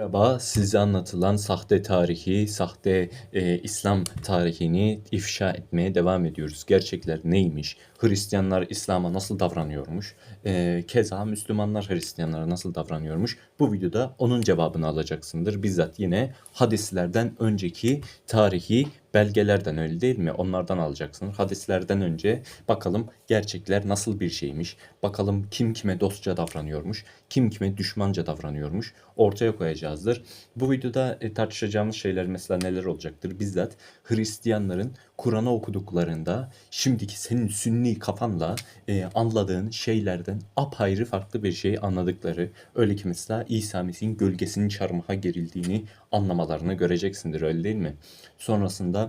Merhaba, size anlatılan sahte tarihi, sahte e, İslam tarihini ifşa etmeye devam ediyoruz. Gerçekler neymiş? Hristiyanlar İslam'a nasıl davranıyormuş? E, keza Müslümanlar Hristiyanlara nasıl davranıyormuş? Bu videoda onun cevabını alacaksındır. Bizzat yine hadislerden önceki tarihi belgelerden öyle değil mi? Onlardan alacaksınız. Hadislerden önce bakalım gerçekler nasıl bir şeymiş? Bakalım kim kime dostça davranıyormuş? Kim kime düşmanca davranıyormuş? Ortaya koyacağızdır. Bu videoda e, tartışacağımız şeyler mesela neler olacaktır? Bizzat Hristiyanların Kur'an'ı okuduklarında şimdiki senin sünni kafanla e, anladığın şeylerden apayrı farklı bir şey anladıkları. Öyle ki mesela İsa Mesih'in gölgesinin çarmıha gerildiğini anlamalarını göreceksindir öyle değil mi? Sonrasında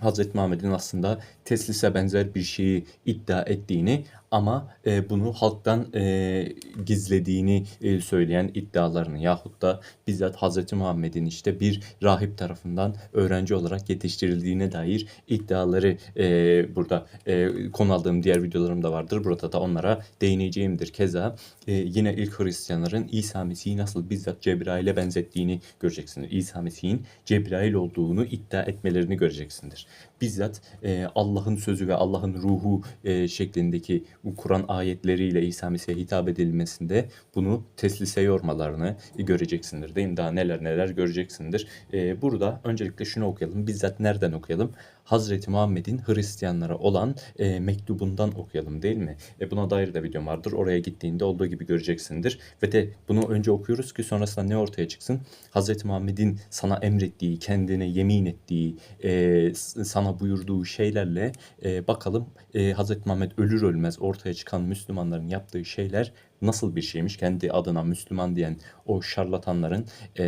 Hazreti Muhammed'in aslında Teslis'e benzer bir şeyi iddia ettiğini ama e, bunu halktan e, gizlediğini e, söyleyen iddialarını yahut da bizzat Hazreti Muhammed'in işte bir rahip tarafından öğrenci olarak yetiştirildiğine dair iddiaları e, burada e, konu aldığım diğer videolarım da vardır. Burada da onlara değineceğimdir. Keza e, yine ilk Hristiyanların İsa Mesih'i nasıl bizzat Cebrail'e benzettiğini göreceksindir. İsa Mesih'in Cebrail olduğunu iddia etmelerini göreceksindir. Bizzat e, Allah'ın sözü ve Allah'ın ruhu e, şeklindeki Kur'an ayetleriyle İsa Mesih'e hitap edilmesinde bunu teslise yormalarını göreceksindir. Değil mi? Daha neler neler göreceksindir. E, burada öncelikle şunu okuyalım. Bizzat nereden okuyalım? Hazreti Muhammed'in Hristiyanlara olan e, mektubundan okuyalım değil mi? E, buna dair de videom vardır. Oraya gittiğinde olduğu gibi göreceksindir. Ve de bunu önce okuyoruz ki sonrasında ne ortaya çıksın? Hazreti Muhammed'in sana emrettiği, kendine yemin ettiği, e, sana buyurduğu şeylerle e, bakalım e, Hazreti Muhammed ölür ölmez ortaya çıkan Müslümanların yaptığı şeyler nasıl bir şeymiş? Kendi adına Müslüman diyen o şarlatanların e,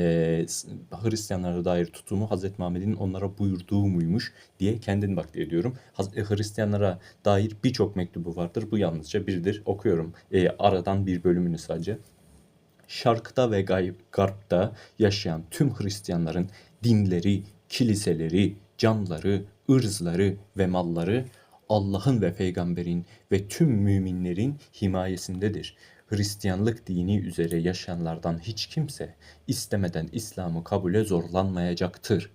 Hristiyanlara dair tutumu Hazreti Muhammed'in onlara buyurduğu muymuş diye kendin bak diye diyorum. Hristiyanlara dair birçok mektubu vardır. Bu yalnızca biridir. Okuyorum. E, aradan bir bölümünü sadece. Şarkta ve gayb, garpta yaşayan tüm Hristiyanların dinleri, kiliseleri, canları, ırzları ve malları Allah'ın ve peygamberin ve tüm müminlerin himayesindedir. Hristiyanlık dini üzere yaşayanlardan hiç kimse istemeden İslam'ı kabule zorlanmayacaktır.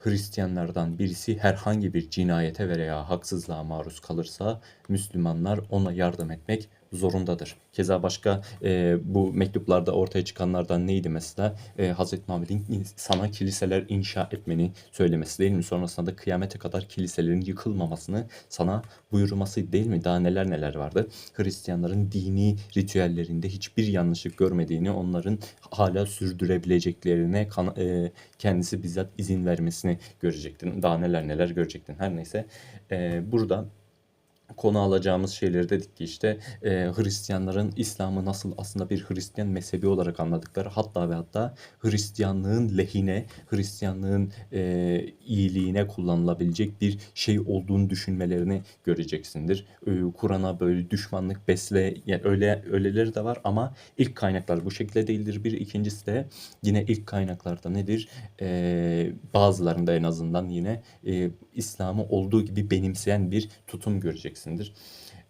Hristiyanlardan birisi herhangi bir cinayete veya haksızlığa maruz kalırsa Müslümanlar ona yardım etmek zorundadır. Keza başka e, bu mektuplarda ortaya çıkanlardan neydi mesela? E, Hazreti Muhammed'in sana kiliseler inşa etmeni söylemesi değil mi? Sonrasında da kıyamete kadar kiliselerin yıkılmamasını sana buyurması değil mi? Daha neler neler vardı. Hristiyanların dini ritüellerinde hiçbir yanlışlık görmediğini, onların hala sürdürebileceklerine kan, e, kendisi bizzat izin vermesini görecektin. Daha neler neler görecektin. Her neyse e, burada konu alacağımız şeyleri dedik ki işte e, Hristiyanların İslam'ı nasıl aslında bir Hristiyan mezhebi olarak anladıkları hatta ve hatta Hristiyanlığın lehine, Hristiyanlığın e, iyiliğine kullanılabilecek bir şey olduğunu düşünmelerini göreceksindir. E, Kur'an'a böyle düşmanlık besle yani öyle öyleleri de var ama ilk kaynaklar bu şekilde değildir. Bir ikincisi de yine ilk kaynaklarda nedir? E, bazılarında en azından yine e, İslam'ı olduğu gibi benimseyen bir tutum göreceksiniz edeceksindir.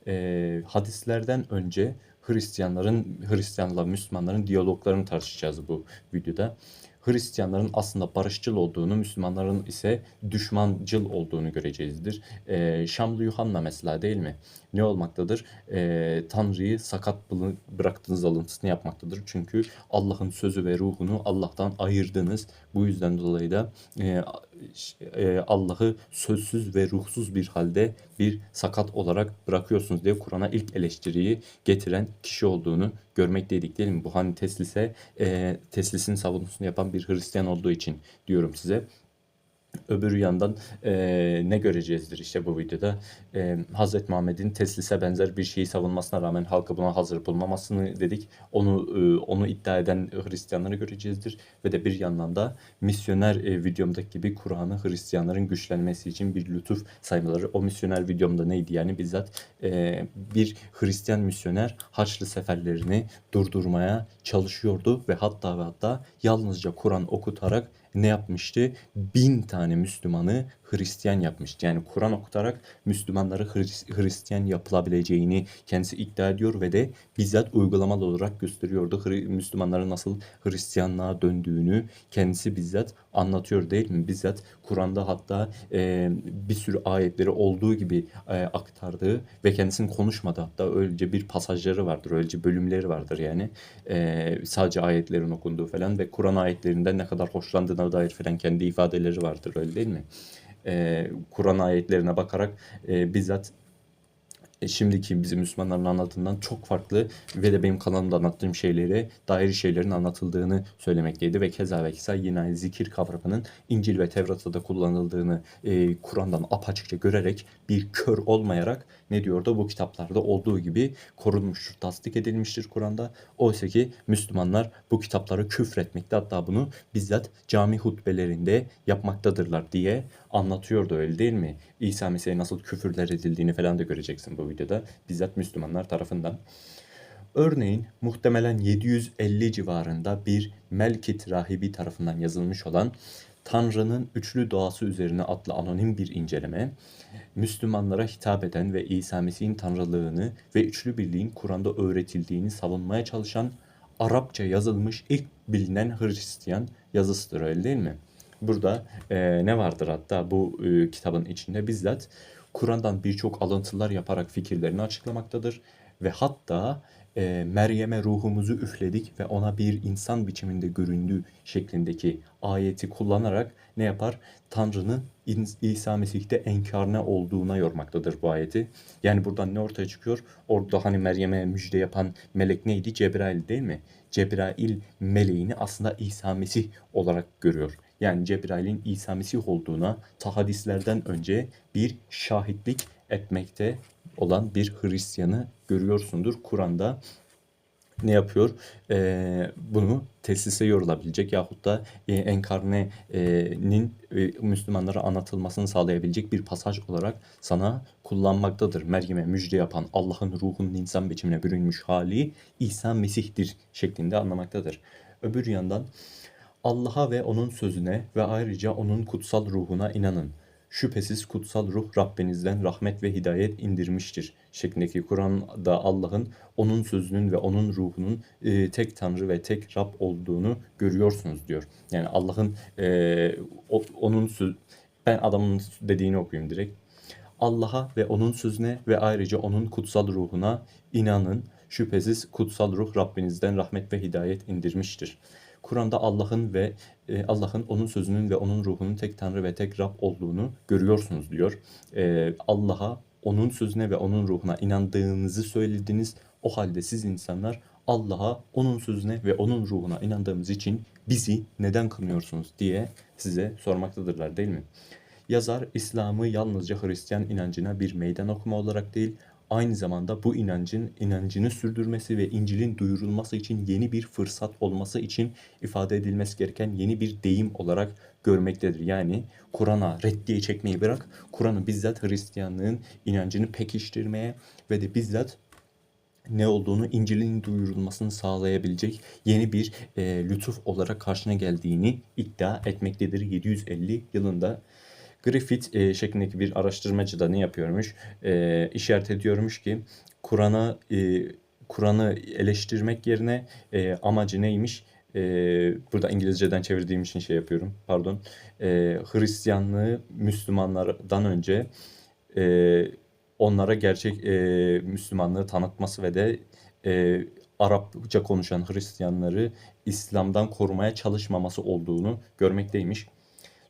E, hadislerden önce Hristiyanların, Hristiyanla Müslümanların diyaloglarını tartışacağız bu videoda. Hristiyanların aslında barışçıl olduğunu, Müslümanların ise düşmancıl olduğunu göreceğizdir. E, Şamlı Yuhanna mesela değil mi? Ne olmaktadır? E, Tanrı'yı sakat bıraktığınız alıntısını yapmaktadır. Çünkü Allah'ın sözü ve ruhunu Allah'tan ayırdınız. Bu yüzden dolayı da e, e, Allah'ı sözsüz ve ruhsuz bir halde bir sakat olarak bırakıyorsunuz diye Kur'an'a ilk eleştiriyi getiren kişi olduğunu görmekteydik değil mi? Bu hani Teslis'e Teslis'in savunusunu yapan bir Hristiyan olduğu için diyorum size. Öbür yandan e, ne göreceğizdir işte bu videoda. E, Hazreti Muhammed'in Teslis'e benzer bir şeyi savunmasına rağmen halka buna hazır bulmamasını dedik. Onu e, onu iddia eden Hristiyanları göreceğizdir. Ve de bir yandan da misyoner e, videomdaki gibi Kur'an'ı Hristiyanların güçlenmesi için bir lütuf saymaları. O misyoner videomda neydi yani bizzat e, bir Hristiyan misyoner Haçlı seferlerini durdurmaya çalışıyordu ve hatta ve hatta yalnızca Kur'an okutarak ne yapmıştı? Bin tane Müslümanı Hristiyan yapmış. Yani Kur'an okutarak Müslümanları Hris- Hristiyan yapılabileceğini kendisi iddia ediyor ve de bizzat uygulamalı olarak gösteriyordu. Müslümanların nasıl Hristiyanlığa döndüğünü kendisi bizzat anlatıyor değil mi? Bizzat Kur'an'da hatta e, bir sürü ayetleri olduğu gibi e, aktardığı ve kendisinin konuşmadı. Hatta öylece bir pasajları vardır, öylece bölümleri vardır yani. E, sadece ayetlerin okunduğu falan ve Kur'an ayetlerinden ne kadar hoşlandığına dair falan kendi ifadeleri vardır öyle değil mi? E, Kur'an ayetlerine bakarak e, bizzat e, şimdiki bizim Müslümanların anlattığından çok farklı ve de benim kanalımda anlattığım şeylere dair şeylerin anlatıldığını söylemekteydi. Ve keza ve keza yine zikir kavramının İncil ve Tevrat'ta da kullanıldığını e, Kur'an'dan apaçıkça görerek bir kör olmayarak ne diyordu bu kitaplarda olduğu gibi korunmuştur, tasdik edilmiştir Kur'an'da. Oysa ki Müslümanlar bu kitapları küfretmekte hatta bunu bizzat cami hutbelerinde yapmaktadırlar diye anlatıyordu öyle değil mi? İsa Mesih'e nasıl küfürler edildiğini falan da göreceksin bu videoda bizzat Müslümanlar tarafından. Örneğin muhtemelen 750 civarında bir Melkit rahibi tarafından yazılmış olan Tanrı'nın üçlü doğası üzerine adlı anonim bir inceleme, Müslümanlara hitap eden ve İsa Mesih'in tanrılığını ve üçlü birliğin Kur'an'da öğretildiğini savunmaya çalışan Arapça yazılmış ilk bilinen Hristiyan yazısıdır öyle değil mi? Burada e, ne vardır hatta bu e, kitabın içinde bizzat Kur'an'dan birçok alıntılar yaparak fikirlerini açıklamaktadır ve hatta e, Meryem'e ruhumuzu üfledik ve ona bir insan biçiminde göründüğü şeklindeki ayeti kullanarak ne yapar? Tanrı'nın İsa Mesih'te enkarne olduğuna yormaktadır bu ayeti. Yani buradan ne ortaya çıkıyor? Orada hani Meryem'e müjde yapan melek neydi? Cebrail değil mi? Cebrail meleğini aslında İsa Mesih olarak görüyor. Yani Cebrail'in İsa Mesih olduğuna ta hadislerden önce bir şahitlik etmekte olan bir Hristiyanı görüyorsundur. Kur'an'da ne yapıyor? Ee, bunu tesise yorulabilecek yahut da e, enkarnenin e, Müslümanlara anlatılmasını sağlayabilecek bir pasaj olarak sana kullanmaktadır. Meryem'e müjde yapan Allah'ın ruhunun insan biçimine bürünmüş hali İsa Mesih'tir şeklinde anlamaktadır. Öbür yandan Allah'a ve onun sözüne ve ayrıca onun kutsal ruhuna inanın. Şüphesiz kutsal ruh Rabbinizden rahmet ve hidayet indirmiştir. Şeklindeki Kur'an'da Allah'ın onun sözünün ve onun ruhunun e, tek Tanrı ve tek Rab olduğunu görüyorsunuz diyor. Yani Allah'ın e, onun söz ben adamın dediğini okuyayım direkt. Allah'a ve onun sözüne ve ayrıca onun kutsal ruhuna inanın. Şüphesiz kutsal ruh Rabbinizden rahmet ve hidayet indirmiştir. Kur'an'da Allah'ın ve e, Allah'ın onun sözünün ve onun ruhunun tek Tanrı ve tek Rab olduğunu görüyorsunuz diyor. E, Allah'a, onun sözüne ve onun ruhuna inandığınızı söylediniz. O halde siz insanlar Allah'a, onun sözüne ve onun ruhuna inandığımız için bizi neden kınıyorsunuz diye size sormaktadırlar değil mi? Yazar İslam'ı yalnızca Hristiyan inancına bir meydan okuma olarak değil, aynı zamanda bu inancın inancını sürdürmesi ve İncil'in duyurulması için yeni bir fırsat olması için ifade edilmesi gereken yeni bir deyim olarak görmektedir. Yani Kur'an'a reddiye çekmeyi bırak, Kur'an'ı bizzat Hristiyanlığın inancını pekiştirmeye ve de bizzat ne olduğunu İncil'in duyurulmasını sağlayabilecek yeni bir e, lütuf olarak karşına geldiğini iddia etmektedir 750 yılında. Griffith e, şeklindeki bir araştırmacı da ne yapıyormuş? E, işaret ediyormuş ki Kur'an'a e, Kur'an'ı eleştirmek yerine e, amacı neymiş? E, burada İngilizceden çevirdiğim için şey yapıyorum. Pardon. E, Hristiyanlığı Müslümanlardan önce e, onlara gerçek e, Müslümanlığı tanıtması ve de e, Arapça konuşan Hristiyanları İslam'dan korumaya çalışmaması olduğunu görmekteymiş.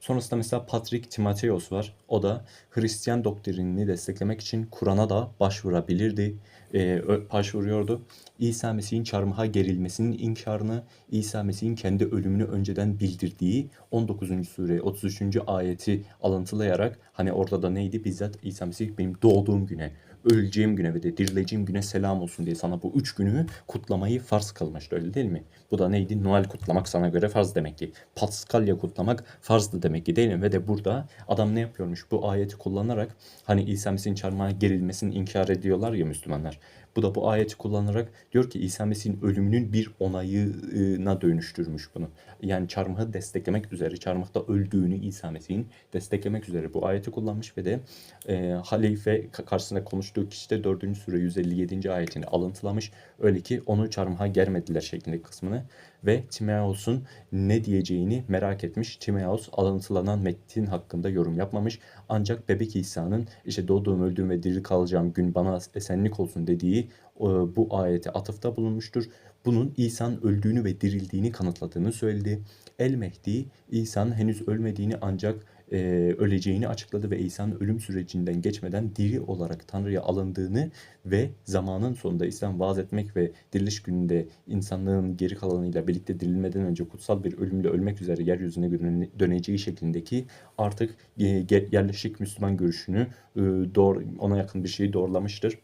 Sonrasında mesela Patrick Timotheos var. O da Hristiyan doktrinini desteklemek için Kur'an'a da başvurabilirdi. e, başvuruyordu. İsa Mesih'in çarmıha gerilmesinin inkarını, İsa Mesih'in kendi ölümünü önceden bildirdiği 19. sure 33. ayeti alıntılayarak hani orada da neydi? Bizzat İsa Mesih benim doğduğum güne, öleceğim güne ve de dirileceğim güne selam olsun diye sana bu üç günü kutlamayı farz kılmıştı öyle değil mi? Bu da neydi? Noel kutlamak sana göre farz demek ki. Paskalya kutlamak farzdı demek ki değil mi? Ve de burada adam ne yapıyormuş? Bu ayeti kullanarak hani İsa Mesih'in çarmıha gerilmesini inkar ediyorlar ya Müslümanlar. Bu da bu ayeti kullanarak diyor ki İsa Mesih'in ölümünün bir onayına dönüştürmüş bunu. Yani çarmıhı desteklemek üzere, çarmıhta öldüğünü İsa Mesih'in desteklemek üzere bu ayeti kullanmış ve de e, halife karşısında konuştuğu kişi de 4. sure 157. ayetini alıntılamış. Öyle ki onu çarmıha germediler şeklindeki kısmını ve Timaeus'un ne diyeceğini merak etmiş. Timaeus alıntılanan metin hakkında yorum yapmamış. Ancak bebek İsa'nın işte doğduğum, öldüğüm ve diri kalacağım gün bana esenlik olsun dediği e, bu ayete atıfta bulunmuştur. Bunun İsa'nın öldüğünü ve dirildiğini kanıtladığını söyledi. El Mehdi İsa'nın henüz ölmediğini ancak e, öleceğini açıkladı ve İsa'nın ölüm sürecinden geçmeden diri olarak Tanrı'ya alındığını ve zamanın sonunda İslam vaaz etmek ve diriliş gününde insanlığın geri kalanıyla birlikte dirilmeden önce kutsal bir ölümle ölmek üzere yeryüzüne döneceği şeklindeki artık e, yerleşik Müslüman görüşünü e, doğru, ona yakın bir şeyi doğrulamıştır.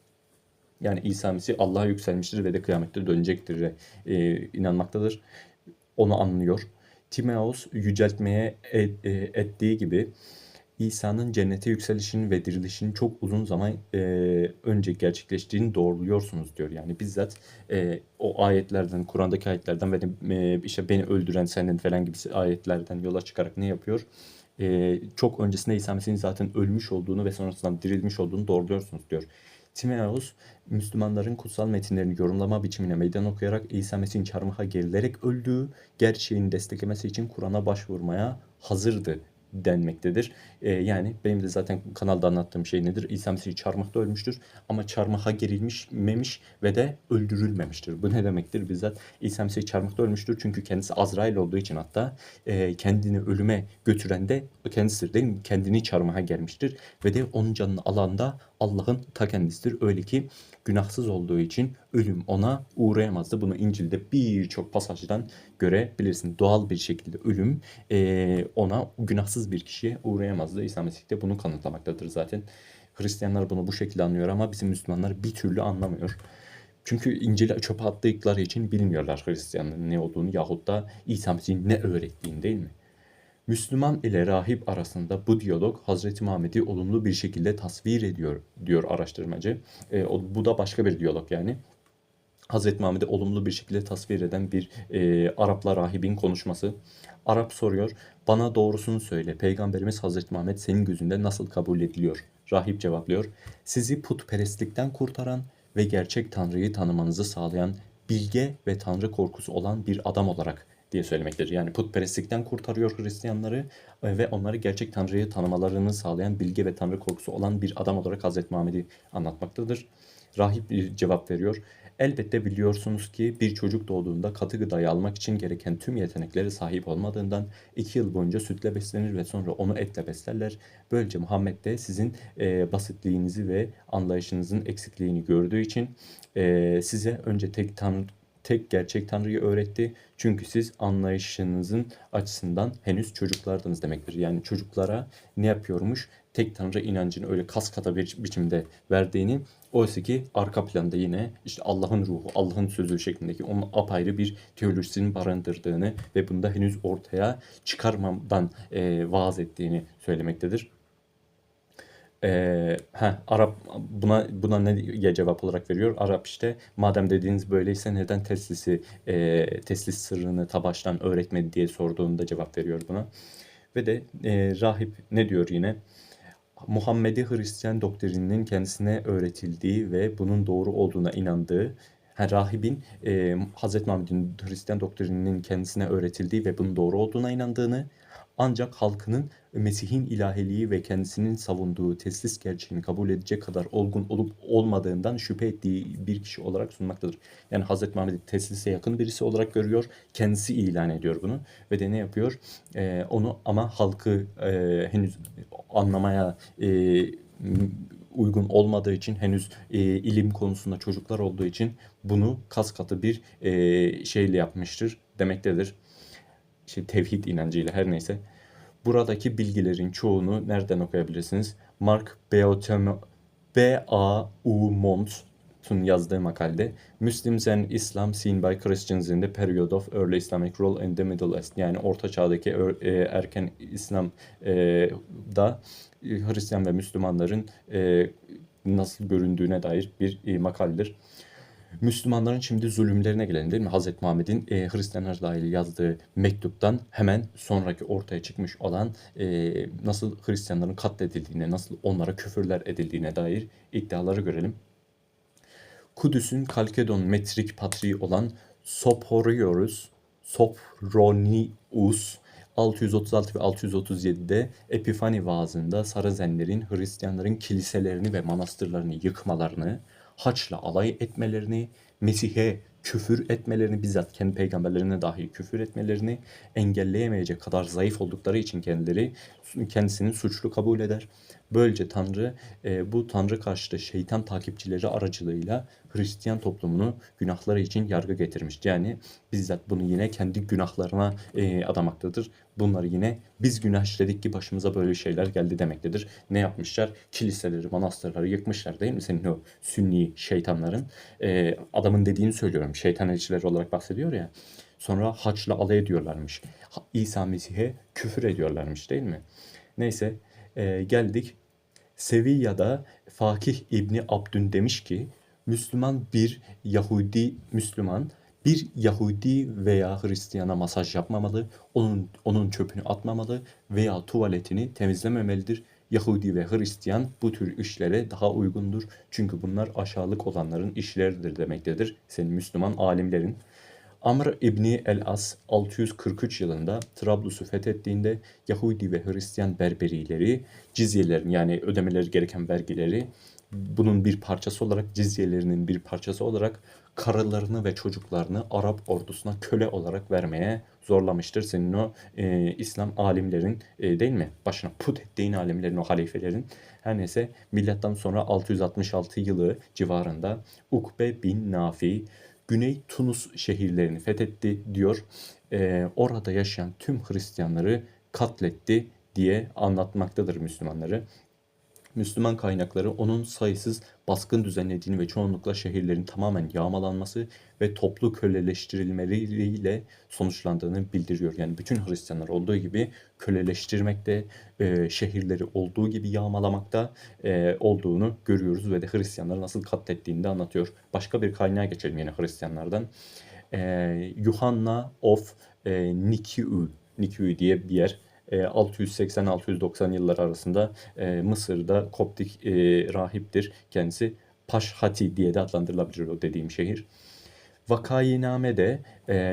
Yani İsa Mesih Allah'a yükselmiştir ve de kıyamette dönecektir e, inanmaktadır. Onu anlıyor. Timaeus yüceltmeye e, ettiği gibi İsa'nın cennete yükselişinin ve dirilişinin çok uzun zaman e, önce gerçekleştiğini doğruluyorsunuz diyor. Yani bizzat e, o ayetlerden, Kur'an'daki ayetlerden ve e, işte beni öldüren senin falan gibi ayetlerden yola çıkarak ne yapıyor? E, çok öncesinde İsa Mesih'in zaten ölmüş olduğunu ve sonrasında dirilmiş olduğunu doğruluyorsunuz diyor. Timaeus, Müslümanların kutsal metinlerini yorumlama biçimine meydan okuyarak İsa Mesih'in çarmıha gerilerek öldüğü gerçeğini desteklemesi için Kur'an'a başvurmaya hazırdı denmektedir. E, yani benim de zaten kanalda anlattığım şey nedir? İsa Mesih çarmıhta ölmüştür ama çarmıha gerilmiş memiş ve de öldürülmemiştir. Bu ne demektir? Bizzat İsa Mesih çarmıhta ölmüştür çünkü kendisi Azrail olduğu için hatta e, kendini ölüme götüren de kendisidir değil mi? Kendini çarmıha gelmiştir ve de onun canını alan da Allah'ın ta kendisidir. Öyle ki günahsız olduğu için ölüm ona uğrayamazdı. Bunu İncil'de birçok pasajdan görebilirsin. Doğal bir şekilde ölüm e, ona günahsız bir kişiye uğrayamazdı. İsa Mesih de bunu kanıtlamaktadır zaten. Hristiyanlar bunu bu şekilde anlıyor ama bizim Müslümanlar bir türlü anlamıyor. Çünkü İncil'i çöpe attıkları için bilmiyorlar Hristiyanlığın ne olduğunu yahut da İsa Mesih'in ne öğrettiğini değil mi? Müslüman ile rahip arasında bu diyalog Hazreti Muhammed'i olumlu bir şekilde tasvir ediyor diyor araştırmacı. E, o, bu da başka bir diyalog yani. Hazreti Muhammed'i olumlu bir şekilde tasvir eden bir e, Arapla rahibin konuşması. Arap soruyor, bana doğrusunu söyle. Peygamberimiz Hazreti Muhammed senin gözünde nasıl kabul ediliyor? Rahip cevaplıyor, sizi putperestlikten kurtaran ve gerçek Tanrı'yı tanımanızı sağlayan bilge ve Tanrı korkusu olan bir adam olarak diye söylemektedir. Yani putperestlikten kurtarıyor Hristiyanları e, ve onları gerçek Tanrı'yı tanımalarını sağlayan bilge ve Tanrı korkusu olan bir adam olarak Hazreti Muhammed'i anlatmaktadır. Rahip cevap veriyor. Elbette biliyorsunuz ki bir çocuk doğduğunda katı gıdayı almak için gereken tüm yeteneklere sahip olmadığından iki yıl boyunca sütle beslenir ve sonra onu etle beslerler. Böylece Muhammed de sizin e, basitliğinizi ve anlayışınızın eksikliğini gördüğü için e, size önce tek tanrı tek gerçek Tanrı'yı öğretti. Çünkü siz anlayışınızın açısından henüz çocuklardınız demektir. Yani çocuklara ne yapıyormuş? Tek Tanrı inancını öyle kas kata bir biçimde verdiğini oysa ki arka planda yine işte Allah'ın ruhu, Allah'ın sözü şeklindeki onun apayrı bir teolojisini barındırdığını ve bunda henüz ortaya çıkarmadan e, vaaz ettiğini söylemektedir. Ee, heh, Arap buna buna ne cevap olarak veriyor? Arap işte madem dediğiniz böyleyse neden teslisi e, teslis sırrını tabaştan öğretmedi diye sorduğunda cevap veriyor buna. Ve de e, rahip ne diyor yine? Muhammed'i Hristiyan doktrininin kendisine öğretildiği ve bunun doğru olduğuna inandığı Ha, rahibin e, Hz. Muhammed'in Hristiyan doktrininin kendisine öğretildiği ve bunun doğru olduğuna inandığını ancak halkının Mesih'in ilahiliği ve kendisinin savunduğu teslis gerçeğini kabul edecek kadar olgun olup olmadığından şüphe ettiği bir kişi olarak sunmaktadır. Yani Hz. Muhammed'i teslise yakın birisi olarak görüyor. Kendisi ilan ediyor bunu. Ve de ne yapıyor? Ee, onu ama halkı e, henüz anlamaya e, uygun olmadığı için henüz e, ilim konusunda çocuklar olduğu için bunu kas katı bir e, şeyle yapmıştır demektedir işte tevhid inancıyla her neyse. Buradaki bilgilerin çoğunu nereden okuyabilirsiniz? Mark B.A.U.Mont'un yazdığı makalede Muslims and Islam seen by Christians in the period of early Islamic rule in the Middle East yani Orta Çağ'daki e, erken İslam e, e, Hristiyan ve Müslümanların nasıl göründüğüne dair bir makaledir. Müslümanların şimdi zulümlerine gelelim değil mi? Hazreti Muhammed'in e, Hristiyanlar dahil yazdığı mektuptan hemen sonraki ortaya çıkmış olan e, nasıl Hristiyanların katledildiğine, nasıl onlara küfürler edildiğine dair iddiaları görelim. Kudüs'ün Kalkedon metrik patriği olan Sophoriorus Sophronius 636 ve 637'de Epifani vaazında Sarazenlerin Hristiyanların kiliselerini ve manastırlarını yıkmalarını, haçla alay etmelerini, Mesih'e küfür etmelerini, bizzat kendi peygamberlerine dahi küfür etmelerini engelleyemeyecek kadar zayıf oldukları için kendileri kendisini suçlu kabul eder. Böylece Tanrı e, bu Tanrı karşıtı şeytan takipçileri aracılığıyla Hristiyan toplumunu günahları için yargı getirmiş. Yani bizzat bunu yine kendi günahlarına e, adamaktadır. Bunları yine biz günah işledik ki başımıza böyle şeyler geldi demektedir. Ne yapmışlar? Kiliseleri, manastırları yıkmışlar değil mi? Senin o sünni şeytanların. E, adamın dediğini söylüyorum. Şeytan elçileri olarak bahsediyor ya. Sonra haçla alay ediyorlarmış. İsa Mesih'e küfür ediyorlarmış değil mi? Neyse e, geldik. Sevilla'da Fakih İbni Abdün demiş ki Müslüman bir Yahudi Müslüman bir Yahudi veya Hristiyana masaj yapmamalı, onun onun çöpünü atmamalı veya tuvaletini temizlememelidir. Yahudi ve Hristiyan bu tür işlere daha uygundur. Çünkü bunlar aşağılık olanların işleridir demektedir. Senin Müslüman alimlerin. Amr İbni el-As 643 yılında Trablus'u fethettiğinde Yahudi ve Hristiyan berberileri cizyelerin yani ödemeleri gereken vergileri bunun bir parçası olarak cizyelerinin bir parçası olarak karılarını ve çocuklarını Arap ordusuna köle olarak vermeye zorlamıştır. Senin o e, İslam alimlerin e, değil mi? Başına put ettiğin alimlerin o halifelerin. Her neyse milattan sonra 666 yılı civarında Ukbe bin Nafi Güney Tunus şehirlerini fethetti diyor. E, orada yaşayan tüm Hristiyanları katletti diye anlatmaktadır Müslümanları. Müslüman kaynakları onun sayısız baskın düzenlediğini ve çoğunlukla şehirlerin tamamen yağmalanması ve toplu köleleştirilmeleriyle sonuçlandığını bildiriyor. Yani bütün Hristiyanlar olduğu gibi köleleştirmekte, e, şehirleri olduğu gibi yağmalamakta e, olduğunu görüyoruz ve de Hristiyanları nasıl katlettiğini de anlatıyor. Başka bir kaynağa geçelim yine Hristiyanlardan. E, Yuhanna of e, Nikiu, Nikiu diye bir yer 680-690 e, yıllar arasında e, Mısır'da Koptik e, rahiptir. Kendisi Paşhati diye de adlandırılabilir o dediğim şehir. Vakayiname'de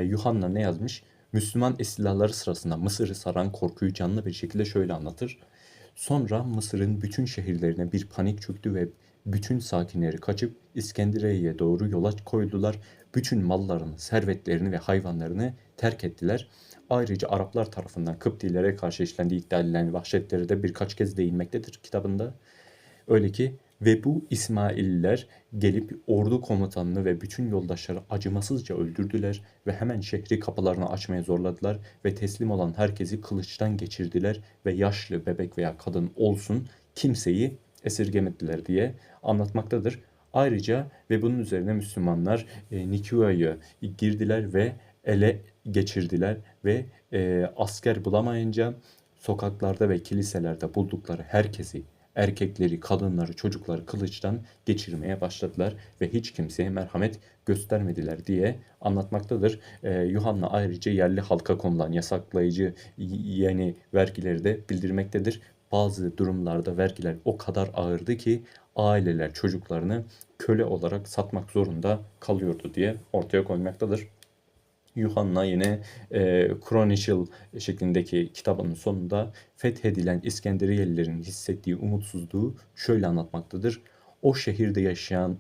Yuhanna ne yazmış? Müslüman istilaları sırasında Mısır'ı saran korkuyu canlı bir şekilde şöyle anlatır. Sonra Mısır'ın bütün şehirlerine bir panik çöktü ve bütün sakinleri kaçıp İskenderiye'ye doğru yola koydular. Bütün mallarını, servetlerini ve hayvanlarını terk ettiler. Ayrıca Araplar tarafından Kıptilere karşı işlendiği iddia edilen vahşetleri de birkaç kez değinmektedir kitabında. Öyle ki ve bu İsmailliler gelip ordu komutanını ve bütün yoldaşları acımasızca öldürdüler ve hemen şehri kapılarını açmaya zorladılar ve teslim olan herkesi kılıçtan geçirdiler ve yaşlı bebek veya kadın olsun kimseyi esirgemediler diye anlatmaktadır. Ayrıca ve bunun üzerine Müslümanlar e, Nikua'yı girdiler ve ele geçirdiler ve e, asker bulamayınca sokaklarda ve kiliselerde buldukları herkesi erkekleri, kadınları, çocukları kılıçtan geçirmeye başladılar ve hiç kimseye merhamet göstermediler diye anlatmaktadır. Ee, Yuhanna ayrıca yerli halka konulan yasaklayıcı yeni vergileri de bildirmektedir. Bazı durumlarda vergiler o kadar ağırdı ki aileler çocuklarını köle olarak satmak zorunda kalıyordu diye ortaya koymaktadır. Yuhanna yine e, Chronicle şeklindeki kitabının sonunda fethedilen İskenderiyelilerin hissettiği umutsuzluğu şöyle anlatmaktadır. O şehirde yaşayan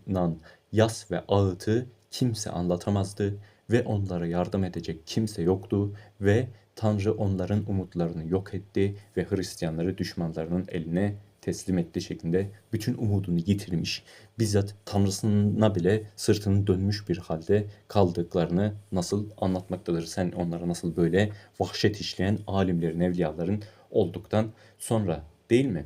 yas ve ağıtı kimse anlatamazdı ve onlara yardım edecek kimse yoktu ve Tanrı onların umutlarını yok etti ve Hristiyanları düşmanlarının eline teslim etti şeklinde bütün umudunu yitirmiş, bizzat Tanrısına bile sırtını dönmüş bir halde kaldıklarını nasıl anlatmaktadır. Sen onlara nasıl böyle vahşet işleyen alimlerin, evliyaların olduktan sonra değil mi?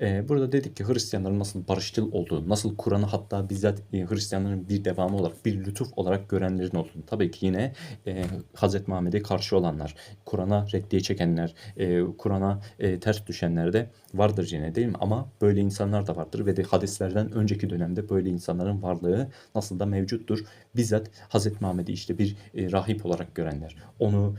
Ee, burada dedik ki Hristiyanların nasıl barışçıl olduğunu, nasıl Kur'an'ı hatta bizzat e, Hristiyanların bir devamı olarak, bir lütuf olarak görenlerin olduğunu. Tabii ki yine e, Hz. Muhammed'e karşı olanlar, Kur'an'a reddiye çekenler, e, Kur'an'a e, ters düşenler de vardır yine değil mi? Ama böyle insanlar da vardır ve de hadislerden önceki dönemde böyle insanların varlığı nasıl da mevcuttur. Bizzat Hz. Muhammed'i işte bir rahip olarak görenler, onu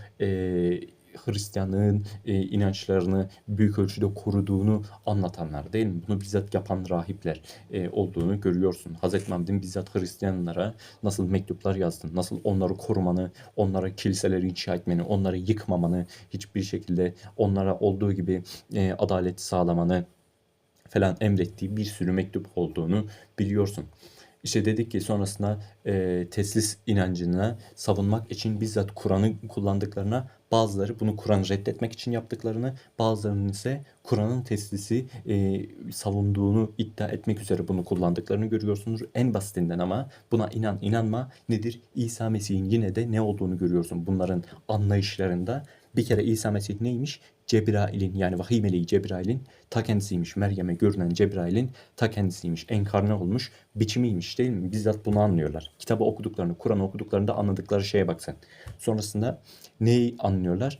Hristiyanlığın e, inançlarını büyük ölçüde koruduğunu anlatanlar değil mi? Bunu bizzat yapan rahipler e, olduğunu görüyorsun. Hz. Muhammed'in bizzat Hristiyanlara nasıl mektuplar yazdığını, nasıl onları korumanı, onlara kiliseleri inşa etmeni, onları yıkmamanı, hiçbir şekilde onlara olduğu gibi e, adalet sağlamanı falan emrettiği bir sürü mektup olduğunu biliyorsun. İşte dedik ki sonrasında e, teslis inancına savunmak için bizzat Kur'an'ı kullandıklarına bazıları bunu Kur'an'ı reddetmek için yaptıklarını bazılarının ise Kur'an'ın teslisi e, savunduğunu iddia etmek üzere bunu kullandıklarını görüyorsunuz. En basitinden ama buna inan inanma nedir? İsa Mesih'in yine de ne olduğunu görüyorsun bunların anlayışlarında. Bir kere İsa Mesih neymiş? Cebrail'in yani vahiy meleği Cebrail'in ta kendisiymiş. Meryem'e görünen Cebrail'in ta kendisiymiş. Enkarne olmuş biçimiymiş değil mi? Bizzat bunu anlıyorlar. Kitabı okuduklarını, Kur'an okuduklarında anladıkları şeye bak sen. Sonrasında neyi anlıyorlar?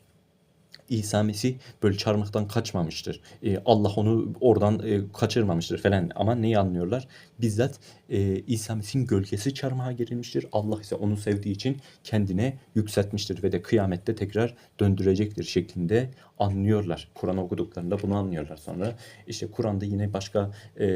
İsa Mesih böyle çarmıhtan kaçmamıştır. Ee, Allah onu oradan e, kaçırmamıştır falan. Ama neyi anlıyorlar? Bizzat e, İsa Mesih'in gölgesi çarmıha gerilmiştir. Allah ise onu sevdiği için kendine yükseltmiştir ve de kıyamette tekrar döndürecektir şeklinde anlıyorlar. Kur'an okuduklarında bunu anlıyorlar sonra. İşte Kur'an'da yine başka e,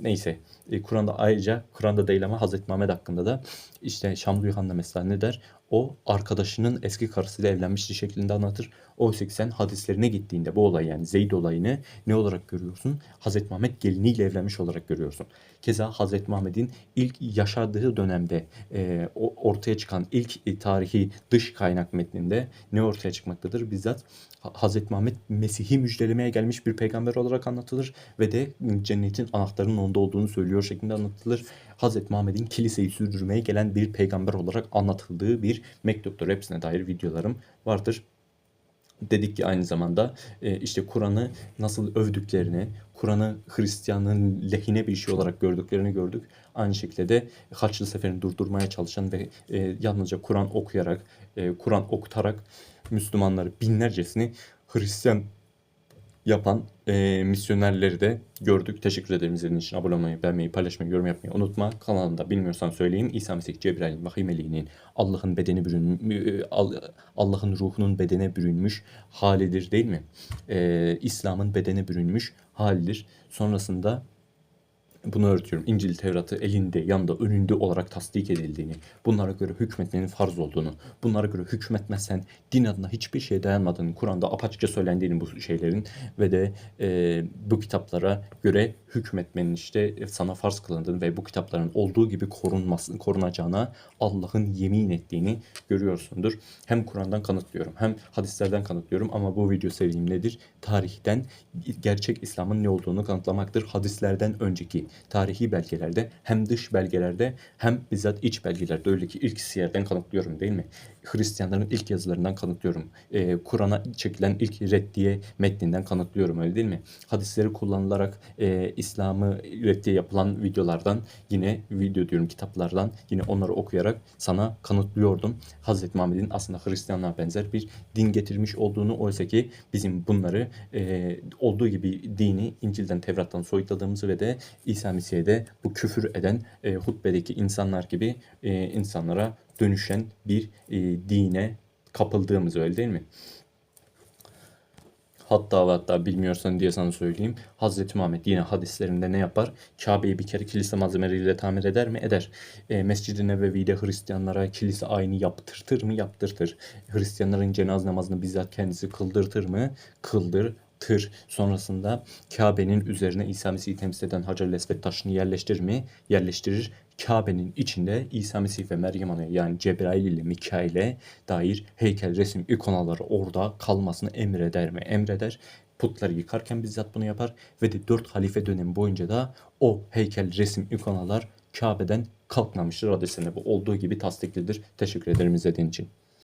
neyse e, Kur'an'da ayrıca Kur'an'da değil ama Hazreti Muhammed hakkında da işte Şamlı Yuhanna mesela ne der? O arkadaşının eski karısıyla evlenmişti şeklinde anlatır. Oysa ki sen hadislerine gittiğinde bu olay yani Zeyd olayını ne olarak görüyorsun? Hazreti Muhammed geliniyle evlenmiş olarak görüyorsun. Keza Hazreti Muhammed'in ilk yaşadığı dönemde e, ortaya çıkan ilk tarihi dış kaynak metninde ne ortaya çıkmaktadır? Bizzat Hazreti Muhammed Mesih'i müjdelemeye gelmiş bir peygamber olarak anlatılır ve de cennetin anahtarının onda olduğunu söylüyor şeklinde anlatılır. Hazreti Muhammed'in kiliseyi sürdürmeye gelen bir peygamber olarak anlatıldığı bir mektuptur. Hepsine dair videolarım vardır. Dedik ki aynı zamanda e, işte Kur'an'ı nasıl övdüklerini, Kur'an'ı Hristiyanlığın lehine bir şey olarak gördüklerini gördük. Aynı şekilde de Haçlı Seferi'ni durdurmaya çalışan ve e, yalnızca Kur'an okuyarak, e, Kur'an okutarak Müslümanları binlercesini Hristiyan yapan e, misyonerleri de gördük. Teşekkür ederim izlediğiniz için. Abone olmayı, beğenmeyi, paylaşmayı, yorum yapmayı unutma. Kanalımda bilmiyorsan söyleyeyim. İsa Mesih Cebrail vahiy meleğinin Allah'ın bedeni bürün Allah'ın ruhunun bedene bürünmüş halidir değil mi? E, İslam'ın bedene bürünmüş halidir. Sonrasında bunu öğretiyorum. İncil Tevrat'ı elinde, yanında, önünde olarak tasdik edildiğini, bunlara göre hükmetmenin farz olduğunu, bunlara göre hükmetmezsen din adına hiçbir şeye dayanmadığını, Kur'an'da apaçıkça söylendiğini bu şeylerin ve de e, bu kitaplara göre hükmetmenin işte sana farz kılındığını ve bu kitapların olduğu gibi korunması, korunacağına Allah'ın yemin ettiğini görüyorsundur. Hem Kur'an'dan kanıtlıyorum hem hadislerden kanıtlıyorum ama bu video serim nedir? Tarihten gerçek İslam'ın ne olduğunu kanıtlamaktır. Hadislerden önceki tarihi belgelerde hem dış belgelerde hem bizzat iç belgelerde öyle ki ilk siyerden kanıtlıyorum değil mi? Hristiyanların ilk yazılarından kanıtlıyorum. Ee, Kur'an'a çekilen ilk reddiye metninden kanıtlıyorum öyle değil mi? Hadisleri kullanılarak e, İslam'ı reddiye yapılan videolardan yine video diyorum kitaplardan yine onları okuyarak sana kanıtlıyordum. Hazreti Muhammed'in aslında Hristiyanlığa benzer bir din getirmiş olduğunu oysa ki bizim bunları e, olduğu gibi dini İncil'den Tevrat'tan soyutladığımızı ve de İsa Mesih'e de bu küfür eden e, hutbedeki insanlar gibi e, insanlara dönüşen bir e, dine kapıldığımız öyle değil mi? Hatta ve hatta bilmiyorsan diye sana söyleyeyim. Hazreti Muhammed yine hadislerinde ne yapar? Kabe'yi bir kere kilise malzemeleriyle tamir eder mi? Eder. E, Mescid-i Nebevi'de Hristiyanlara kilise aynı yaptırtır mı? Yaptırtır. Hristiyanların cenaze namazını bizzat kendisi kıldırtır mı? Kıldır tır sonrasında Kabe'nin üzerine İsa Mesih'i temsil eden Hacer-ül Esved taşını yerleştirir mi? Yerleştirir. Kabe'nin içinde İsa Mesih ve Meryem Ana'ya yani Cebrail ile Mikail'e dair heykel, resim, ikonaları orada kalmasını emreder mi? Emreder. Putları yıkarken bizzat bunu yapar ve de dört halife dönemi boyunca da o heykel, resim, ikonalar Kabe'den kalkmamıştır. Hadisinde bu olduğu gibi tasdiklidir. Teşekkür ederim izlediğin için.